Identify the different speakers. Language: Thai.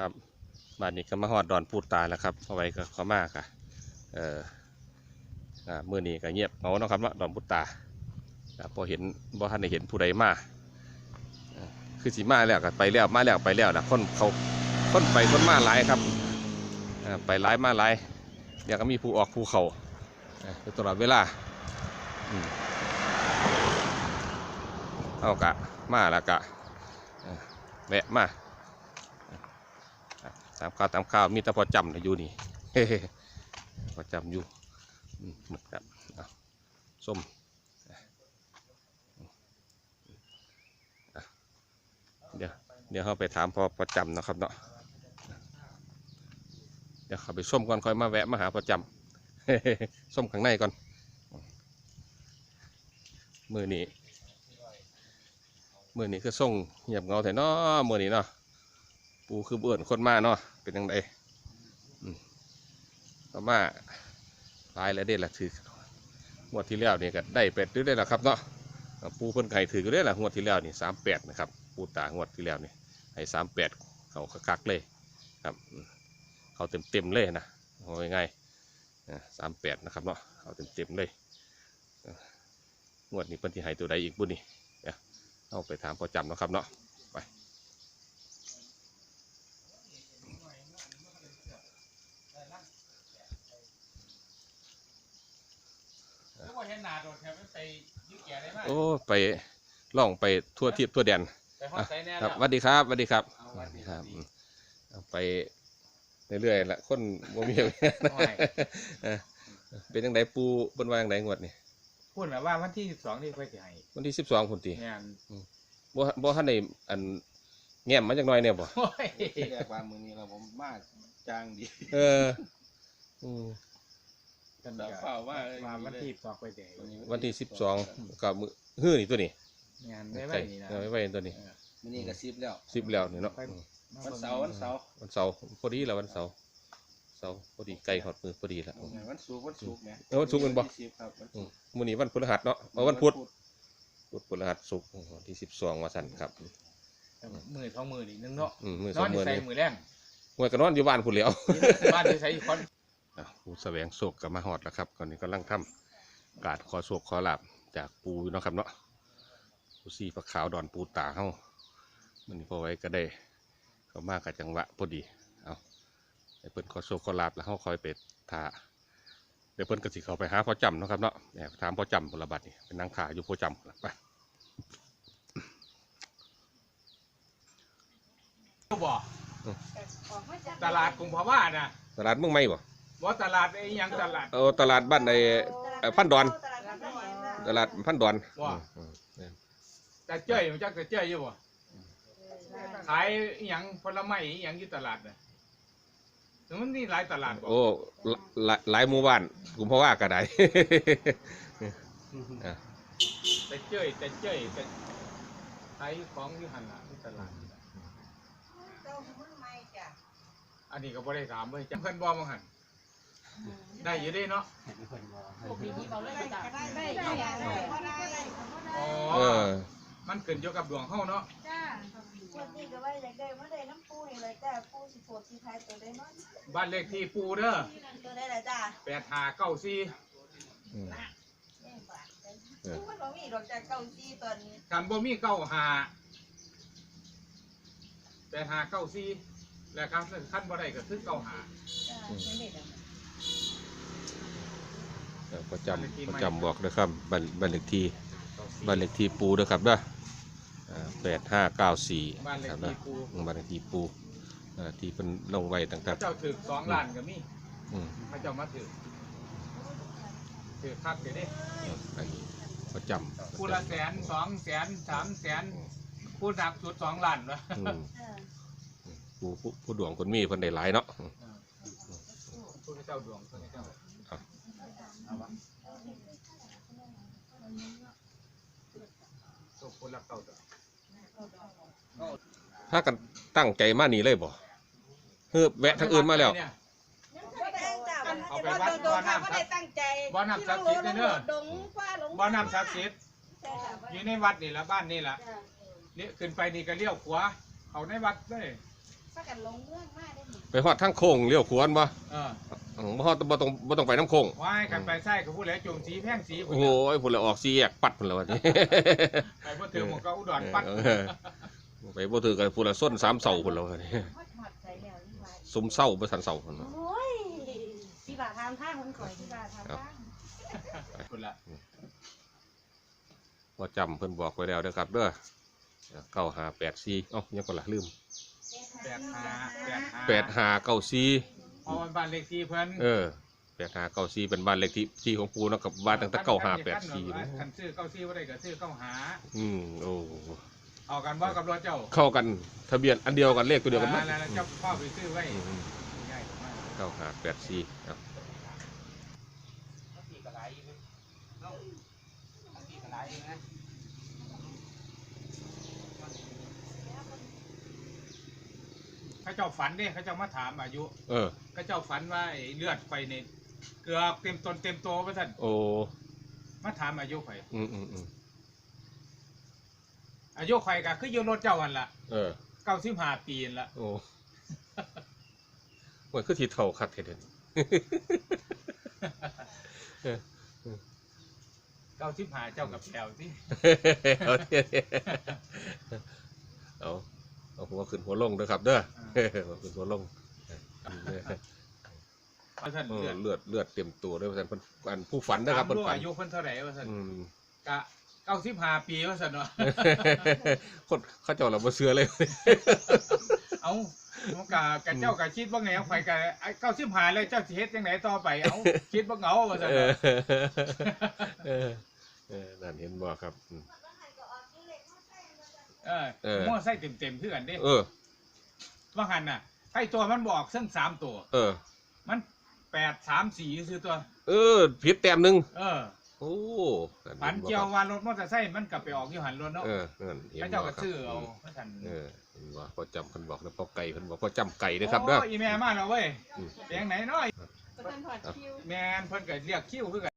Speaker 1: ครับบ้านนี้ก็มาฮอดดอนพูดตาแล้วครับเอาไว้ก็ขามากค่ะเออมื่อนี้ก็เงียบเงาเนาะครับเนาะดอนพูดตาพอเห็นบ่ทันได้เห็นผู้ใดมาคือสิมาแล้วก็ไปแล้วมาแล้วไปแล้วนะคนเขาคนไปคนมาหลายครับไปหลายมาหลายเดี๋ยวก็มีผู้ออกผู้เขา่าตลอดเวลาเอากะมาแล้วกะแวะมา ตามข่าวตามข่าวมีแต่พอจำนะอยู่นี่พอจำอยู่อืมหมดครับส้มเดี๋ยวเดี๋ยวเขาไปถามพอประจำนะครับเนาะเดี๋ยวเขาไปส้มก่อนค่อยมาแวะมาหาประจำส้มข้างในก่อนมือนี้มือนี้คือส่งเงียบเงาแต่เนาะมือนี้เนาะ ปูคือเบื่อนคนมาเนาะเป็นยังไงมก็มาตายแล้วเด็ดละถืองวดที่แล้วนี่ก็ได้เป็ดด้วยได้ละครับเนาะปูเพิ่นไข่ถือก็ได้ละงวดที่แล้วนี่สามแปดนะครับ ปูตางวดที่แล้วนี่ให้สามแปดเขาคักเลยครับ เขาเต็มเต็มเลยนะเอาง่ายสามแปดนะครับเนาะเขาเต็มเต็มเลยเอ้องวดนี้เพิ่นที่ให้ตัวใดอีกบุญนี่เอาไปถามพอจำเนาะครับเนาะ
Speaker 2: แล้วก็เห็นหนาโดดแถวไปยืดแก่ได้ไหม
Speaker 1: โอ้ไปล่องไปทั่วทิศทั่วแดน
Speaker 2: ไปฮอดไซแน่
Speaker 1: ค
Speaker 2: แล้
Speaker 1: รั
Speaker 2: ว
Speaker 1: บสวัสดีครับสวัสดีครับ
Speaker 2: เอาสวัสดี
Speaker 1: ครับ
Speaker 2: สวัสดี
Speaker 1: อืมเอาไปเรื่อยๆละคนบ่มี
Speaker 2: โอ้ย
Speaker 1: เออเป็นยังไงปูเพิ่นว่าจังไดงวดนี่
Speaker 2: พูดแบบว่าวันที่สิบสองนี่ค่อยสิให้
Speaker 1: วันที่12พุ่นติ
Speaker 2: งาน
Speaker 1: บ่บ่ทันได้อันแง้มมาจักหน่อยเนี่ยบ่
Speaker 2: โอ้ย
Speaker 3: ที่แรกว่ามือนี้เราผมมาจางดี
Speaker 1: เอออืม
Speaker 2: กัน
Speaker 3: ดา
Speaker 2: ก็
Speaker 3: วเฝ้าว่าเอ้ย
Speaker 2: ว่าวันที่สิบสองค่อยสิให้
Speaker 1: วันที่12ก็มื้อฮื้อนี่ตัวนี้
Speaker 2: งานได้ไหม
Speaker 1: ใกล้
Speaker 2: นี่นะ
Speaker 1: เอาไว้ไว้ตัวนี้
Speaker 2: เออ
Speaker 3: มือนี้ก็ซิบแล้ว
Speaker 1: 10แล้วนี่เนาะอืม
Speaker 3: วันเสาร์วันเสาร์
Speaker 1: วันเสาร์พอดีแล้ววันเสาร์เสาร์พอดีใกล้ฮอดมือพอดีแล้ว
Speaker 3: วันศุกร์วันศุกร์เนี่ย
Speaker 1: เออวันศุกร์เป็นบ่
Speaker 3: ที่สิบครับวัน
Speaker 1: อื
Speaker 3: ศุ
Speaker 1: ม
Speaker 3: กร์
Speaker 1: มื้อนี้วันพฤหัสเนาะเอาวันพุธพุธพฤหัสศุกร์วันที่12ว่าซั่นครับ
Speaker 2: แต่มือสองมือนี่นึงเนาะ
Speaker 1: อืมมื้อนส
Speaker 2: อ
Speaker 1: อนง
Speaker 2: อยู่
Speaker 1: มื้อ
Speaker 2: ใส่
Speaker 1: นี้
Speaker 2: มือแรง
Speaker 1: หวยก็นอนอยู่บ้านพุ่นแหล้ว
Speaker 2: บ้านอยู่ใส่อีกคน
Speaker 1: อะ ผู้แสวงโศกก็มาฮอดแล้วครับตอนนี้กำลังทำการขอโศกขอลาบจากปูอยู่เนาะครับเนาะปูซีปลาขาวดอนปูตาเฮามันนี้พอไว้ก็ได้เขามากับจังหวะพอดีเอาให้เพิ่นขอโศกขอลาบแล้วเฮาคอยไปท่าเดี๋ยวเพิ่นก็สิเข้าไปหาพ่อจำเนาะครับเนาะแหมถามพ่อจำพลบัดนี่เป็นนางขาอยู่พ่อจำไป
Speaker 2: บ่ตลาดกรุงพะว่าน่ะ
Speaker 1: ตลาดเมืองใหม่บ่
Speaker 2: ว่าตลาดไอ้หยังตลาด
Speaker 1: เอาตลาดบ้านในเอ่อพันดอน ตลาดพันดอน
Speaker 2: ว่า
Speaker 1: อืมอืม
Speaker 2: แต่เจ้ยมันจักแต่เจ้ยอยู่บ่ขายอีหยังผลไม้อีหยังอยู่ตลาดน่ะถึงมันนี่หลายตลาดบ่
Speaker 1: โอ้หลายหลายหมู่บ้านกลุ่มพ่อว่าก็ได้อะ
Speaker 2: แต่เจ้ยแต่เจ้ยแต่ขายของอยู่หันน่ะที่ตลาด อันนี้ก็บ่ได้ถามเว้ยจำเพิ่นบ่มาหัน ได้อยู่ด้เนาะอ๋อ
Speaker 1: เออ
Speaker 2: มันขึ้นอยู่กับดวงเฮาเนาะ
Speaker 4: จ้าวันนี้ก็ว่าอยากได้มาได้น้ำปูนี่เลยจ้าปูสิโปวดสิทาตัวได้เนาะ
Speaker 2: บ้านเลขที่ปูเด้อ
Speaker 4: ตัวได้ละจ้า
Speaker 2: 8594
Speaker 1: อืม
Speaker 4: แม่บาทปูมันบ่มีดอกจากเก้าซีตอนนี้
Speaker 2: คันบ่มีแล้วครับคันบ่ได้ก็คือ95
Speaker 4: จ้าไม่ได้ดอก
Speaker 1: เออ ประจำประจำบอกนะครับบันบันเลขที่บันเลขที่ปูนะครับเด้อแปดห้าเก้าสี่
Speaker 2: บ้านเลข
Speaker 1: ครับ
Speaker 2: ที่
Speaker 1: นะ
Speaker 2: ปู
Speaker 1: บันเลขที่ปูเอ่อที่เป็นลงไว้ต่าง
Speaker 2: พระเจ้าถือ2ล้านก็มี
Speaker 1: ๆอืม
Speaker 2: พระเจ้ามาถือถือคักเด้เด้
Speaker 1: อันนี้ประจำ
Speaker 2: ผู้ละแสนสองแสนสามแสนผู้หนักสุด2ล้านวะ
Speaker 1: อืม
Speaker 4: จ้า
Speaker 1: ปูผู้ผู้ดวงคนมีเพิ่นได้หลายเนาะอืม
Speaker 2: ผู้เจ้าดวงผู้เจ้า
Speaker 1: ค ถ้ากันตั้งใจมานี่เลยบ่เฮ้อแวะทางอื่นมาแล้ว
Speaker 2: เนี่ย
Speaker 4: ยังบ่ได้จ้า
Speaker 2: เอาไปวัดบ่อน้ำศักดิ์
Speaker 4: ตั้งใจ
Speaker 2: บ่อน้ำศักดิ์สิทธิ์เด้อ
Speaker 4: ดงฟ้าหลง
Speaker 2: บ่อน้ำศักดิ์สิทธิ์
Speaker 4: ใช่จ้ะ
Speaker 2: อยู่ในวัดนี่ละบ้านนี่ละ
Speaker 4: จ้า
Speaker 2: เนี่ยขึ้นไปนี่ก็เลี้ยวขวาเขาในวัดเลย
Speaker 4: สักกันลงเมืองมากได้หนิ
Speaker 1: ไปฮอดทางโค้งเลี้ยวขวานบ่
Speaker 2: เออ
Speaker 1: อืมบ่ฮอดบ่ต้องบ่ต้องไปน้ำโค้ง
Speaker 2: ว่ายกันไปไส้ก็พูดแล้วจงสีแพงสี
Speaker 1: โอ้โหพุ่นละออกสี่แยกปัดพุ่นละวันนี้
Speaker 2: ไปเพื่อถือหมวกก็อุดรปัด
Speaker 1: เออ ไปบ่ถือกันพุ่นละส้นสามเสาพุ่นละวันนี้
Speaker 4: ฮอดฮอดใจแล้วนี่ว่า
Speaker 1: สมเศร้าบ่ทันเสาพุ่นละ
Speaker 4: โอ้ยพี่บ่าทำทางมันก่อยพี่บ่าทำทาง
Speaker 2: คุณละ
Speaker 1: บ่จำเพิ่นบอกไว้แล้วเด้อครับเด้อเก้าห้าแปดสี่เอ้ายังก็ละลืม
Speaker 2: แปดห้าแปดห้า
Speaker 1: แปดห้าเก้าสี่
Speaker 2: เพราะมันบ้านเลขที่เพิ่น
Speaker 1: เออแปดห้าเก้าสี่เป็นบ้านเลขที่ที่ของปูเนาะกับบ้านตั้งแต่เก้าห้าแปดสี่
Speaker 2: คันซื้อเก้าซี่ว่าได้ก็ซื้อเก้าหา
Speaker 1: อืมโอ้
Speaker 2: เอากันว่ากับรถเจ้า
Speaker 1: เข้ากันทะเบียนอันเดียวกันเลขตัวเดียวกันไหม
Speaker 2: แล้วเจ้าพ่อไปซื้อไว้
Speaker 1: อืม
Speaker 2: ง่ายมาก
Speaker 1: เก้าห้าแปดสี่ครับ
Speaker 2: เขาเจ้าฝันเด้เขาเจ้ามาถามอายุ
Speaker 1: เออ
Speaker 2: เขาเจ้าฝันว่าไอ้เลือดไปในเกือบเต็มตนเต็มโตวว่าท่าน
Speaker 1: โอ้
Speaker 2: มาถามอายุไข่
Speaker 1: อืมอืมอืม
Speaker 2: อายุไข่ก็คืออยู่รถเจ้าวันละ
Speaker 1: เออ
Speaker 2: เก้าสิบห้าปีนั่นละ
Speaker 1: โอ้มันคือทีเท่าคัดเห็น
Speaker 2: เก้าสิบห้าเจ้ากับแถวที่
Speaker 1: เอาเถอะเอาเอาหัวขึ้นหัวลงเด้อครับเด้อ หัวขึ้นหัวลง
Speaker 2: ว่าท่าน
Speaker 1: เลื
Speaker 2: อด
Speaker 1: เลือดเลือดเต็มตัวด้วยท่านเพิ่นอันผู้ฝันนะครับเพิ่นฝัน
Speaker 2: อายุเพิ่นเท่าไหร่ว่าท่าน
Speaker 1: อืม
Speaker 2: กะเก้าสิบห้าปีว่าท่านเนาะ
Speaker 1: คนเขาเจ้าเราบ่เชื่อเลย
Speaker 2: เอามันกะกะเจ้ากะคิดว่าไงเอาไปกะเก้าสิบห้าเลยเจ้าสิเฮ็ดจังไหนต่อไปเอาคิดว่าเหงาว่าท่าน
Speaker 1: เออ
Speaker 2: เนาะ
Speaker 1: เออเออนั่นเห็นบ่ครับอืม
Speaker 2: เออ
Speaker 1: เออ
Speaker 2: มั่วไส้เต็มเต็มๆคือนเด้
Speaker 1: เออ
Speaker 2: ว่าหันน่ะไอ้ตัวมันบอกซึ่งสามตัว
Speaker 1: เออ
Speaker 2: มันแปดสามสี่คือตัว
Speaker 1: เออผิดแต้มหนึง
Speaker 2: เออ
Speaker 1: โอ้
Speaker 2: ฝันเกี่ยวว่ารถมอเตอร์ไซค์มันกลับไปออกอยู่หันรถเนาะ
Speaker 1: เออนั่นเห็น
Speaker 2: พระ
Speaker 1: บ่
Speaker 2: เจ้า
Speaker 1: ค
Speaker 2: ก็
Speaker 1: รับ
Speaker 2: ซื้อเอาพระท่าน
Speaker 1: เออเห็นบ่พอจำเพิ่นบอกนะพอไก่เพิ่นบอกพอจำไก่เด้อครับเด้อ
Speaker 2: โอ้อีแม่มาแล้วเว้ย
Speaker 1: อืม
Speaker 2: เปียงไหนเนาะ
Speaker 4: ก็เป็นถอดคิว
Speaker 2: แม่นเพิ่นก็เรียกคิวคือกัน